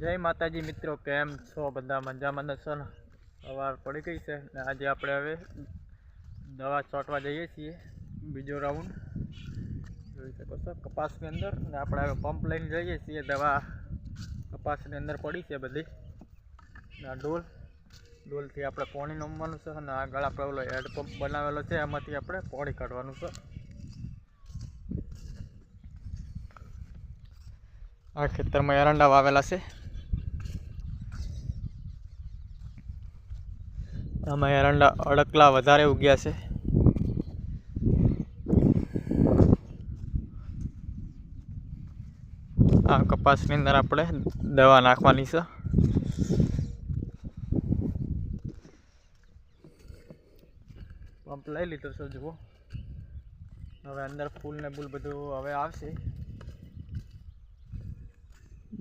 જય માતાજી મિત્રો, કેમ છો બધા મજામાં? છો ને સવાર પડી ગઈ છે ને આજે આપણે હવે દવા છોટવા જઈએ છીએ, બીજો રાઉન્ડ જોઈ શકો છો, કપાસની અંદર. ને આપણે હવે પંપ લઈને જઈએ છીએ, દવા કપાસની અંદર પડી છે બધી. ને ડોલ, ડોલથી આપણે પોણી નમવાનું છે અને આગળ આપણે ઓલો હેડ બનાવેલો છે, એમાંથી આપણે પોણી કાઢવાનું છે. આ ખેતરમાં એરંડા વાવેલા છે. આમાં એરંડા અડકલા વધારે ઉગ્યા છે. આ કપાસની અંદર આપણે દવા નાખવાની છે. પંપ લઈ લીધો છો, જુઓ. હવે અંદર ફૂલ ને ફૂલ બધું હવે આવશે.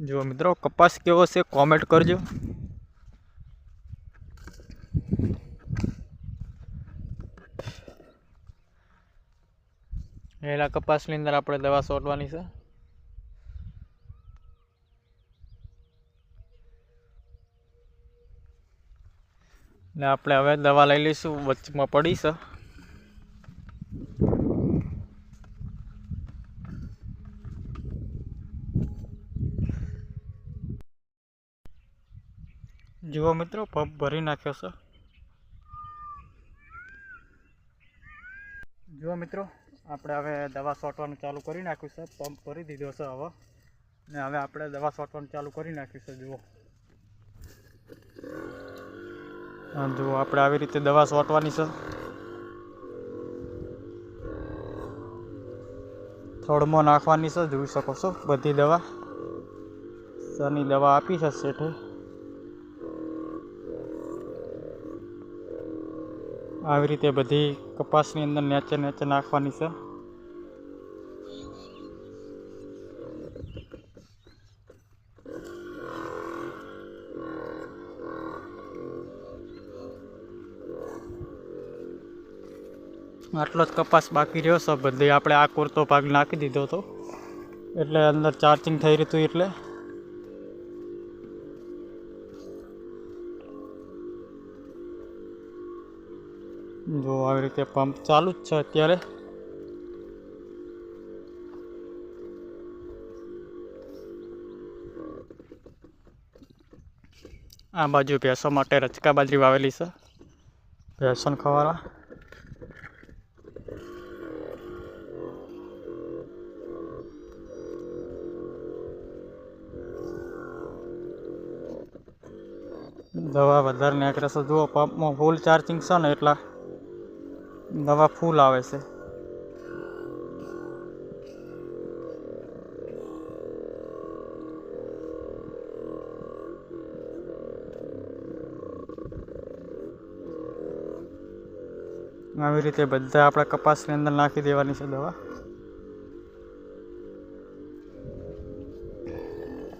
જુઓ મિત્રો, કપાસ કેવો છે કોમેન્ટ કરજો. એલા કપાસની અંદર આપણે દવા છોટવાની છે. ને આપણે હવે દવા લઈ લઈશું, વચમાં પડી છે. જુઓ મિત્રો, પંપ ભરી નાખ્યો છે. જુઓ મિત્રો આપણે હવે દવા છોટવાનું ચાલુ કરી નાખ્યું છે. પંપ ભરી દીધો છે હવે. ને હવે આપણે દવા છોટવાનું ચાલુ કરી નાખ્યું છે, જુઓ. જુઓ, આપણે આવી રીતે દવા છોટવાની છે. થોડમાં નાખવાની છે, જોઈ શકો છો, બધી દવા. સની દવા આપી છે શેઠે. આવી રીતે બધી કપાસની અંદર નેચે નેચે નાખવાની છે. આટલો જ કપાસ બાકી રહ્યો છે બધી. આપણે આ કુર્તો ભાગ નાખી દીધો હતો એટલે અંદર ચાર્જિંગ થઈ રહ્યું હતું એટલે. જો આવી રીતે પંપ ચાલુ જ છે અત્યારે. આ બાજુ ભેંસો માટે રચકા બાજરી વાવેલી છે. ભેંસોને ખવાડા દવા વધારે નાખી રહેશે જુઓ, પંપમાં ફૂલ ચાર્જિંગ છે ને એટલા. દવા ફૂલ આવે છે. આવી રીતે બધા આપણે કપાસની અંદર નાખી દેવાની છે દવા.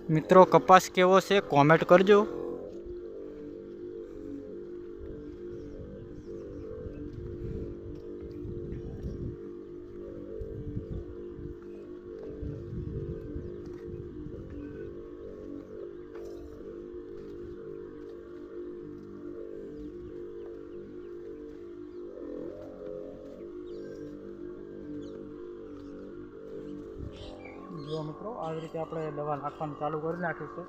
મિત્રો, કપાસ કેવો છે? કોમેન્ટ કરજો. જો મિત્રો, આવી રીતે આપણે દવા નાખવાનું ચાલુ કરી નાખ્યું છે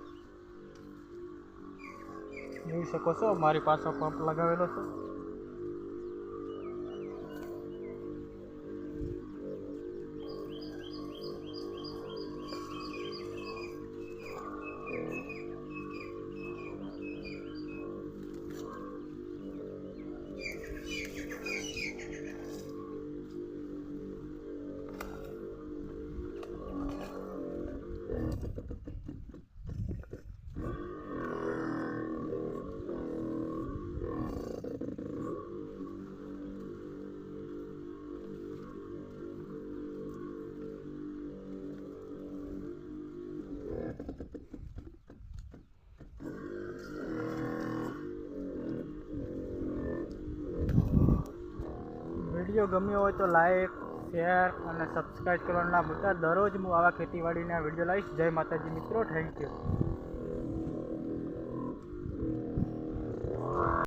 જોઈ શકો છો, મારી પાસે પંપ લગાવેલો છે. વિડીયો ગમ્યો હોય તો લાઈક શેર અને સબસ્ક્રાઈબ કરવાનું ના ભૂલતા. દરરોજ હું આવા ખેતીવાડીના વીડિયો લાવીશ જય માતાજી મિત્રો. Thank you